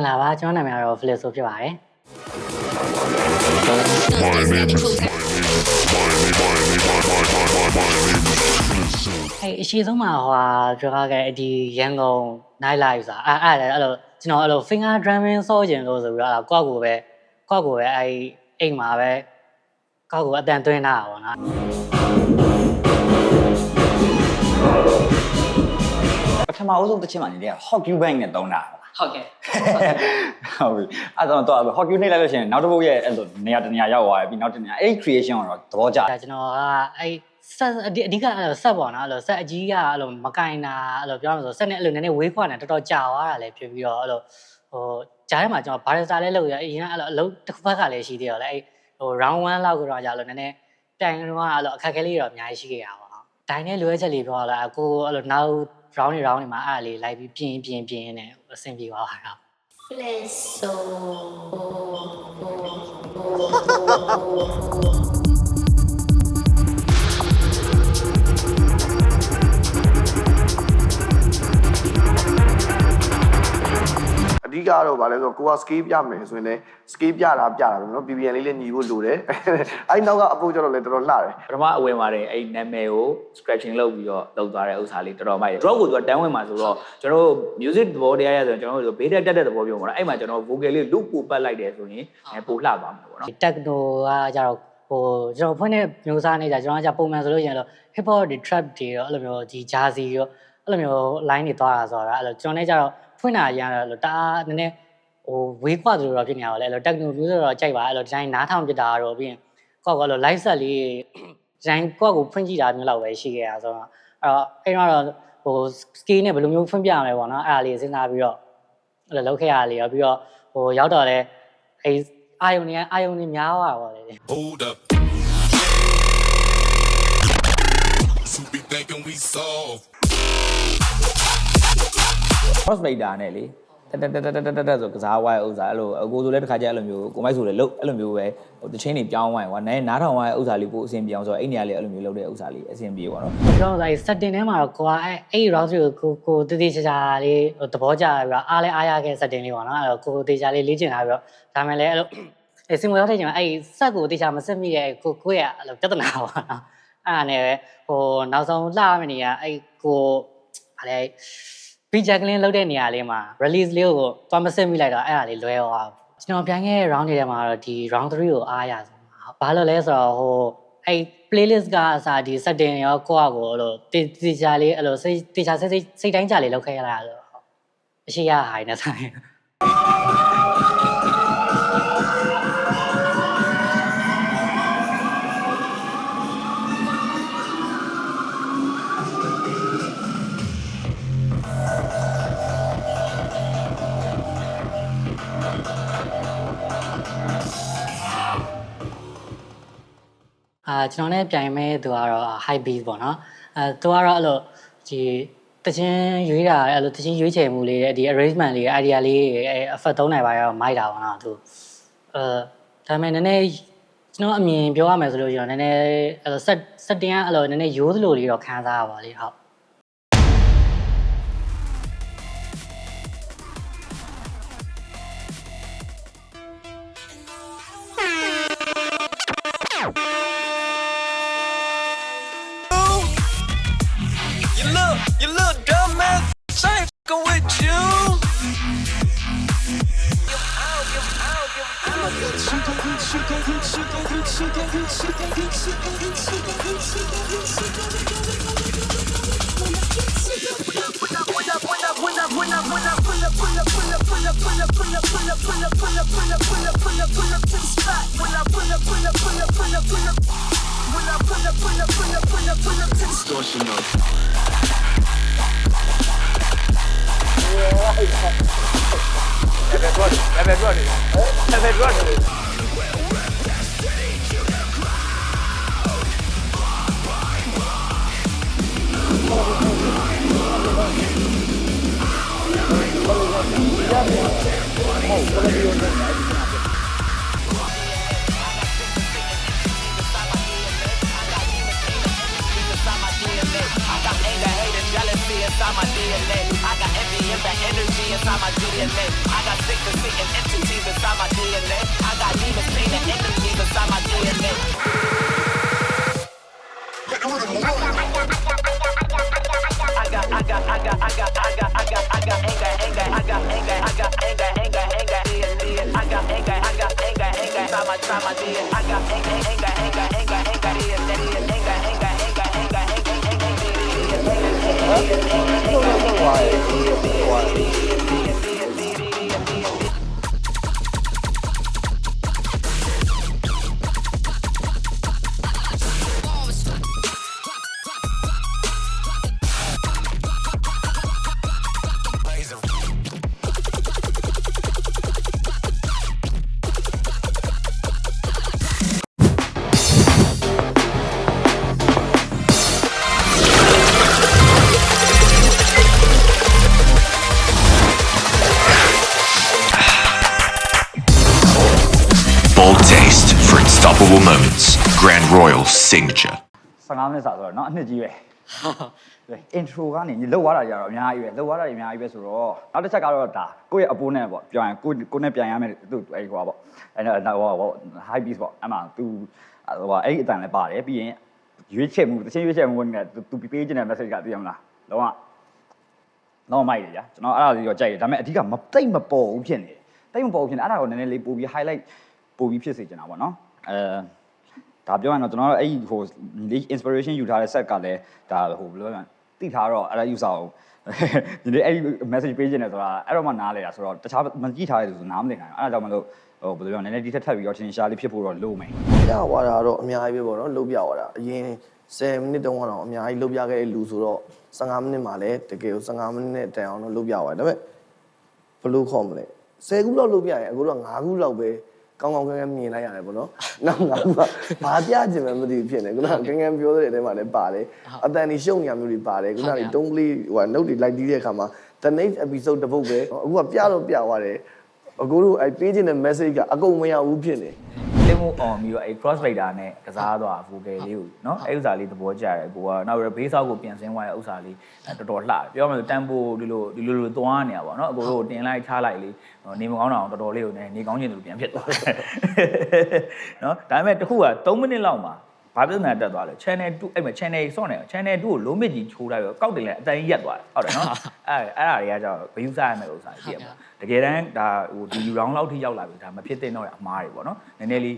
င်္ဂလာပါကျွန်တော်နာမည်ကတော့ Flip ဆိုဖြစ်ပါတယ်အဲ့အရှိဆုံးမှာဟိုဟာကျွန်တော်ကဒီရန်ကုန် night live ဆိုတာအဲ့အဲ့လည်းအဲ့လိုကျွန်တော်အဲ့လို finger drumming ဆောကျင်လို့ဆိုပြီးတော့အဲ့ကိုယ့်ကိုယ်ပဲကိုယ့်ကိုယ်ပဲအဲ့အိမ်မှာပဲကိုယ့်ကိုယ်အတန်သွင်းတာပေါ့နော်ပထမအဆုံးတစ်ချက်မှနေတယ် Hockey Bank နဲ့တုံးတာပါ ဟုတ်ကဲ့ဟုတ်ပြီအဲ့တော့တော့ Hockey နှိပ်လိုက်လို့ရှိရင်နောက်တစ်ပုတ်ရဲ့အဲ့လိုနေရာတစ်နေရာရောက်သွားပြီပြီးနောက်တစ်နေရာအဲ့ creation ကတော့သဘောကျတယ်ဒါကျွန်တော်ကအဲ့ဆက်အဓိအဓိကအဲ့လိုဆက်ပေါ့နော်အဲ့လိုဆက်အကြီးကအဲ့လိုမကင်တာအဲ့လိုပြောရလို့ဆိုဆက်နဲ့အဲ့လိုနည်းနည်းဝေးခွာနေတာတော်တော်ကြာသွားတာလည်းဖြစ်ပြီးတော့အဲ့လိုဟိုဂျားထဲမှာကျွန်တော်ဘာရစာလဲလုပ်ရအရင်ကအဲ့လိုအလုပ်တစ်ခုဘက်ကလည်းရှိသေးတော့လေအဲ့ဟို round 1လောက်ကတော့ကြာလို့နည်းနည်းတိုင်တော့အဲ့လိုအခက်အခဲလေးတော့အများကြီးရှိခဲ့ရပါတော့ ဒိုင်းနဲ့လွယ်ချက်လေးပြောရလားကိုအဲ့လိုနောက် round နေ round နေမှာအဲ့ဒါလေးလိုက်ပြီးပြင်းပြင်းပြင်းနဲ့အဆင်ပြေသွားတာတော့ Flesso. ဓိကတော့ဗာလဲဆိုတော့ကိုက scale ပြမယ်ဆိုရင်လည်း scale ပြတာပြတာပဲနော် PPN လေးလည်းညီဖို့လိုတယ်အဲ့နောက်ကအဖို့ကျတော့လည်းတော်တော်လှတယ်ပထမအဝင်ပါတယ်အဲ့နာမည်ကို scratching လုပ်ပြီးတော့လုပ်သွားတဲ့ဥစ္စာလေးတော်တော်မိုက်တယ် drop ကိုသူကတန်းဝင်မှာဆိုတော့ကျွန်တော်တို့ music သဘောတရားရဆိုကျွန်တော်တို့ဘေးတက်တက်တဲ့သဘောပြောမှာနော်အဲ့မှာကျွန်တော် vocal လေး loop ပိုပတ်လိုက်တယ်ဆိုရင်ပိုလှသွားမှာပေါ့နော် techno ကကြတော့ဟိုကျွန်တော်ဖွင့်တဲ့မျိုးစားနဲ့じゃကျွန်တော်ကပုံမှန်ဆိုလို့ရင်တော့ hip hop တွေ trap တွေတော့အဲ့လိုမျိုးဒီ jazz တွေတော့အဲ့လိုမျိုး line တွေသွားတာဆိုတော့အဲ့လိုကျွန်တော်လည်းကြတော့ ဖွင့်တာရမ်းတော့တအားနည်းနည်းဟိုဝေးခွာသလိုတော့ဖြစ်နေတာပါလေအဲ့လို techno music တော့ကြိုက်ပါအဲ့လိုဒီတိုင်းနားထောင်ပြတာတော့ပြီးရင်ကောက်ကောက်လို့ live set လေးဒီတိုင်းကောက်ကိုဖွင့်ကြည့်တာမျိုးလောက်ပဲရှိခဲ့တာဆိုတော့အဲ့တော့အဲ့တော့ဟို scale နဲ့ဘယ်လိုမျိုးဖွင့်ပြရမလဲပေါ့နော်အဲ့ဒါလေးစဉ်းစားပြီးတော့အဲ့လိုလုပ်ခဲ့ရလေရောပြီးတော့ဟိုရောက်တော့လဲအဲ့အာယုန်နေအာယုန်နေများသွားတာပေါ့လေ Hold up. Cross fader နဲ့လေတက်တက်တက်တက်တက်တက်ဆိုကစားဝိုင်းဥစ္စာအဲ့လိုအကိုဆိုလည်းတစ်ခါကျအဲ့လိုမျိုးကိုမိုက်ဆိုလည်းလုတ်အဲ့လိုမျိုးပဲဟိုတချင်းတွေပြောင်းဝိုင်းကွာနဲနားထောင်ဝိုင်းဥစ္စာလေးပို့အဆင်ပြေအောင်ဆိုတော့အဲ့နေရာလေးအဲ့လိုမျိုးလုပ်တဲ့ဥစ္စာလေးအဆင်ပြေပါတော့ကျွန်တော်အဲ့ setting ထဲမှာတော့ကိုကအဲ့အဲ့ round ကိုကိုကိုတတိချာချာလေးဟိုသဘောကျပြီးတော့အားလဲအားရခဲ့ setting လေးပေါ့နော်အဲ့တော့ကိုကိုတေချာလေးလေ့ကျင့်လာပြီးတော့ဒါမှလည်းအဲ့လိုအဲ့စင်မရောက်တဲ့ချိန်မှာအဲ့ဆက်ကိုတေချာမဆက်မိတဲ့ကိုကိုရဲ့အဲ့လိုပြဿနာပေါ့နော်အဲ့ဒါနဲ့ပဲဟိုနောက်ဆုံးလှရမယ့်နေရာအဲ့ကိုဗာလဲ beat juggling လုပ်တဲ့နေရာလေးမှာ release လေးကိုသွားမဆက်မိလိုက်တော့အဲ့ဒါလေးလွဲသွားကျွန်တော်ပြန်ခဲ့တဲ့ round တွေထဲမှာတော့ဒီ round 3ကိုအားရဆုံးပါဘာလို့လဲဆိုတော့ဟိုအဲ့ playlist ကအစားဒီ setting ရောကိုယ့်အကိုအဲ့လိုတေတေချာလေးအဲ့လိုစိတ်တေချာစိတ်စိတ်စိတ်တိုင်းကြလေးလောက်ခဲ့ရတာဆိုတော့အရှိရဟိုင်းနေဆိုင် ကျွန်တော်နဲ့ပြိုင်မဲ့သူကတော့ high beat ပေါ့နော်အဲသူကတော့အဲ့လိုဒီတချင်းရွေးတာအဲ့လိုတချင်းရွေးချယ်မှုလေးတဲ့ဒီ arrangement လေး idea လေးအဲ effect သုံးနိုင်ပါရောမိုက်တာပေါ့နော်သူအဲဒါပေမဲ့နည်းနည်းကျွန်တော်အမြင်ပြောရမယ်ဆိုလို့ရှိရင်နည်းနည်းအဲ့လို set setting ကအဲ့လိုနည်းနည်းရိုးသလိုလေးတော့ခံစားရပါလေဟုတ် Distortional. inside my DNA. I got envy and bad energy inside my DNA. I got sickness and entities inside my DNA. I got demons, pain, and enemies inside my DNA. I got, I got, I got, I got, I got, I got, I got anger, anger, I got anger, I got anger, anger, anger, anger, I got anger, I got anger, anger, inside my, inside my DNA. I got anger, anger, anger, anger, anger, anger, anger. 哎，你有没有这么来？我这么过。Grand Royal signature. 15မိနစ်စာဆိုတော့เนาะအနှစ်ကြီးပဲဟုတ် intro ကနေညီလောက်သွားတာကြတော့အများကြီးပဲလောက်သွားတာတွေအများကြီးပဲဆိုတော့နောက်တစ်ချက်ကတော့ဒါကိုယ့်ရဲ့ opponent ပေါ့ပြောရင်ကိုကိုနဲ့ပြန်ရမယ်သူအဲ့ဟိုပါပေါ့အဲ့တော့ဟိုဟို high beat ပေါ့အဲ့မှာ तू ဟိုပါအဲ့ဒီအတန်လည်းပါတယ်ပြီးရင်ရွေးချက်မှုတချင်းရွေးချက်မှုက तू ပေးချင်တဲ့ message ကသိရမလားလုံးဝတော့မိုက်တယ်ကြာကျွန်တော်အဲ့ဒါလေးတော့ကြိုက်တယ်ဒါပေမဲ့အဓိကမတိတ်မပေါ်ဘူးဖြစ်နေတယ်တိတ်မပေါ်ဘူးဖြစ်နေအဲ့ဒါကိုနည်းနည်းလေးပို့ပြီး highlight ပို့ပြီးဖြစ်စေချင်တာပေါ့နော်အဲ ဒါပြောရင်တော့ကျွန်တော်တို့အဲ့ဒီဟို inspiration ယူထားတဲ့ set ကလည်းဒါဟိုဘယ်လိုလဲတိထားတော့အဲ့ဒါယူစားအောင်ဒီနေ့အဲ့ဒီ message ပေးချင်တယ်ဆိုတာအဲ့တော့မှနားလဲတာဆိုတော့တခြားမကြည့်ထားရလို့ဆိုနားမလည်နိုင်ဘူးအဲ့ဒါကြောင့်မလို့ဟိုဘယ်လိုပြောနည်းနည်းဒီထက်ထပ်ပြီးတော့တင်ရှားလေးဖြစ်ဖို့တော့လိုမယ်ပြသွားတာတော့အများကြီးပဲပေါ့နော်လုတ်ပြသွားတာအရင်10မိနစ်တုန်းကတော့အများကြီးလုတ်ပြခဲ့တဲ့လူဆိုတော့15မိနစ်မှလည်းတကယ်ကို15မိနစ်နဲ့တန်အောင်တော့လုတ်ပြသွားတယ်ဒါပေမဲ့ဘယ်လိုခေါ်မလဲ10ခုလောက်လုတ်ပြရင်အခုတော့9ခုလောက်ပဲ ကောင်းကောင်းကဲကဲမြင်လိုက်ရတယ်ပေါ့နော်နောက်9ခုကဘာပြချင်မှမသိဘူးဖြစ်နေခုနကကဲကဲပြောတဲ့အထဲမှာလည်းပါတယ်အတန်ကြီးရှုံညာမျိုးတွေပါတယ်ခုနကတုံးကလေးဟိုက note တွေလိုက်တီးတဲ့အခါမှာ the next episode တစ်ပုတ်ပဲအခုကပြတော့ပြသွားတယ်အခုတို့အဲပေးခြင်းတဲ့ message ကအကုန်မရဘူးဖြစ်နေ လေးမှု on ပြီးတော့အဲ cross fader နဲ့ကစားသွား vocal လေးကိုနော်အဲဥစ္စာလေးသဘောကျတယ်ကိုကနောက်ပြီးတော့ bass အောက်ကိုပြန်ဆင်းသွားတဲ့ဥစ္စာလေးတော်တော်လှတယ်ပြောမှဆို tempo ဒီလိုဒီလိုလိုသွားနေတာပေါ့နော်အကိုတို့တင်လိုက်ထားလိုက်လေးနေမကောင်းတာအောင်တော်တော်လေးကိုနေနေကောင်းချင်တယ်လို့ပြန်ဖြစ်သွားတယ်နော်ဒါပေမဲ့တခုက3မိနစ်လောက်မှာ ဘာပြဿနာတက်သွားလဲ channel 2အဲ့မှာ channel စော့နေ channel 2ကိုလုံးမစ်ကြီးချိုးလိုက်ရောကောက်တယ်လဲအတိုင်းရက်သွားတယ်ဟုတ်တယ်နော်အဲ့အဲ့ဒါတွေကကြောင့် view စားရမယ့်ဥစ္စာကြီးပြမှာတကယ်တမ်းဒါဟိုဒီ round လောက်ထိရောက်လာပြီဒါမဖြစ်တဲ့တော့အမားတွေပေါ့နော်နည်းနည်းလေး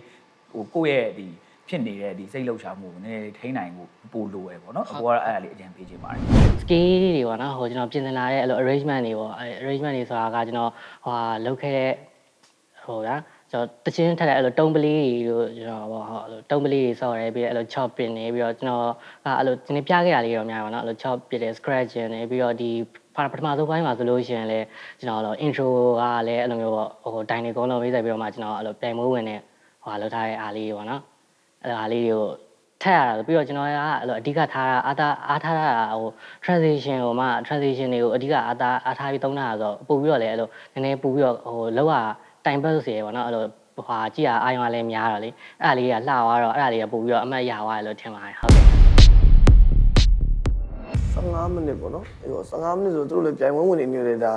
ဟိုကိုယ့်ရဲ့ဒီဖြစ်နေတဲ့ဒီစိတ်လှုပ်ရှားမှုကိုနည်းနည်းလေးထိန်းနိုင်ဖို့ပိုလိုရပေါ့နော်အပေါ်ကအဲ့ဒါလေးအကြံပေးချင်ပါတယ် scale တွေပေါ့နော်ဟိုကျွန်တော်ပြင်ဆင်လာတဲ့အဲ့လို arrangement တွေပေါ့အဲ arrangement တွေဆိုတာကကျွန်တော်ဟိုဟာလုပ်ခဲ့တဲ့ဟိုဗျာ ကျွန်တော်တချင်းထက်တဲ့အဲ့လိုတုံးပလေးတွေတို့ကျွန်တော်ပေါ့ဟောအဲ့လိုတုံးပလေးတွေဆော့ရဲပြီးအဲ့လို chop ပင်နေပြီးတော့ကျွန်တော်ကအဲ့လိုဒီနေ့ပြခဲ့ရလေးတော့များပါတော့အဲ့လို chop ပစ်တယ် scratch နေပြီးတော့ဒီပထမဆုံးပိုင်းမှာဆိုလို့ရှိရင်လည်းကျွန်တော်တော့ intro ကလည်းအဲ့လိုမျိုးပေါ့ဟို dynamic ကုန်းလုံးပေးဆက်ပြီးတော့မှကျွန်တော်အဲ့လိုပြိုင်မိုးဝင်နေဟိုဟာလောက်ထားတဲ့အားလေးတွေပေါ့နော်အဲ့လိုအားလေးတွေကိုထက်ရတာဆိုပြီးတော့ကျွန်တော်ကအဲ့လိုအဓိကထားတာအားသားအားထားတာဟို transition ဟိုမှာ transition တွေကိုအဓိကအားသားအားထားပြီးသုံးတာဆိုတော့ပို့ပြီးတော့လည်းအဲ့လိုနည်းနည်းပို့ပြီးတော့ဟိုလောက်ရ တိုင်ပတ်စီရယ်ပေါ့နော်အဲ့လိုဟာကြည့်ရအာရုံကလည်းများတော့လေအဲ့ဒါလေးကလှသွားတော့အဲ့ဒါလေးကပို့ပြီးတော့အမှတ်ရသွားတယ်လို့ထင်ပါတယ်ဟုတ်ကဲ့15မိနစ်ပေါ့နော်အဲ့တော့15မိနစ်ဆိုသူတို့လည်းပြိုင်ပွဲဝင်နေနေတယ်ဒါ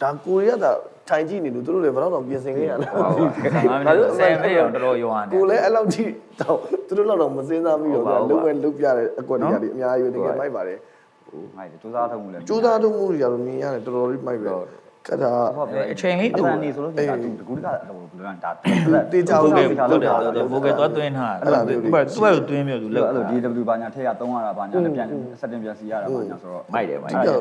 ဒါကိုရီးယားကထိုင်ကြည့်နေလို့သူတို့လည်းဘယ်တော့တော့ပြင်ဆင်ခဲ့ရလဲဟုတ်ပါဘူး15မိနစ်10မိနစ်တော့တော်တော်ရွာနေကိုလည်းအဲ့လောက်ထိတော့သူတို့လောက်တော့မစင်းစားပြီးတော့ဟုတ်ပါဘူးလုံးဝလုံးပြတဲ့အကွက်တွေကဒီအများကြီးပဲတကယ်မိုက်ပါတယ်မိုက်တယ်စူးစမ်းထုတ်မှုလည်းကြိုးစားထုတ်မှုတွေကတော့မြင်ရတယ်တော်တော်လေးမိုက်ပဲက တ်တာဟုတ်ပြောအချိန်လေးတူအတန်နေဆိုလို့ရှိရင်ဒါတကူတကဟိုဘယ်လိုလဲဒါတေချာ vocal ဟုတ်ဟုတ်တယ်ဟုတ်တယ် vocal သွားသွင်းထားတာသူကသူ့ဘက်သွင်းမျိုးသူလို့လောက်အဲ့လို DW ဘာညာထည့်ရ300တာဘာညာနဲ့ပြန် setting ပြန်စီရတာဘာညာဆိုတော့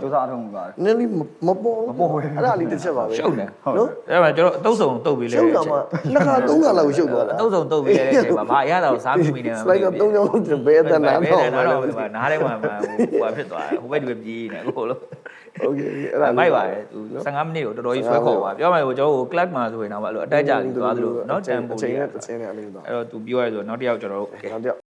စူးစမ်းထုတ်မှုကနည်းနည်းမပေါ်မပေါ်ဘူးအဲ့ဒါလေးတစ်ချက်ပါပဲရှုပ်တယ်နော်အဲ့မှာကျွန်တော်အတုပ်ဆောင်တုပ်ပြီးလဲရှုပ်တာမှနှစ်ခါသုံးခါလောက်ရှုပ်သွားတာအတုပ်ဆောင်တုပ်ပြီးလဲတဲ့အချိန်မှာဘာရတာကိုစားမိမိနေမှာစလိုက်တော့သုံးချောင်းဘယ်အတန်နာဘယ်တော့နဲ့တော့နားထဲမှာဟိုဟိုဖြစ်သွားတယ်ဟိုဘက်ဒီဘက်ပြေးနေကိုလို့ โอเคအဲ့ အဲ့ ဒါ ဒါမိုက်ပါတယ်သူ15မိနစ်ကိုတော်တော်ကြီးဆွဲခေါ်ပါပြောမှဆိုကျွန်တော်တို့ club မှာဆိုရင်တော့အဲ့လိုအတက်ကြပြီးသွားသလိုเนาะ tempo အချိန်နဲ့တစ်ချိန်နဲ့အလေးသွား အဲ့တော့သူပြောရဲဆိုတော့နောက်တစ်ယောက်ကျွန်တော်တို့ နောက်တစ်ယောက်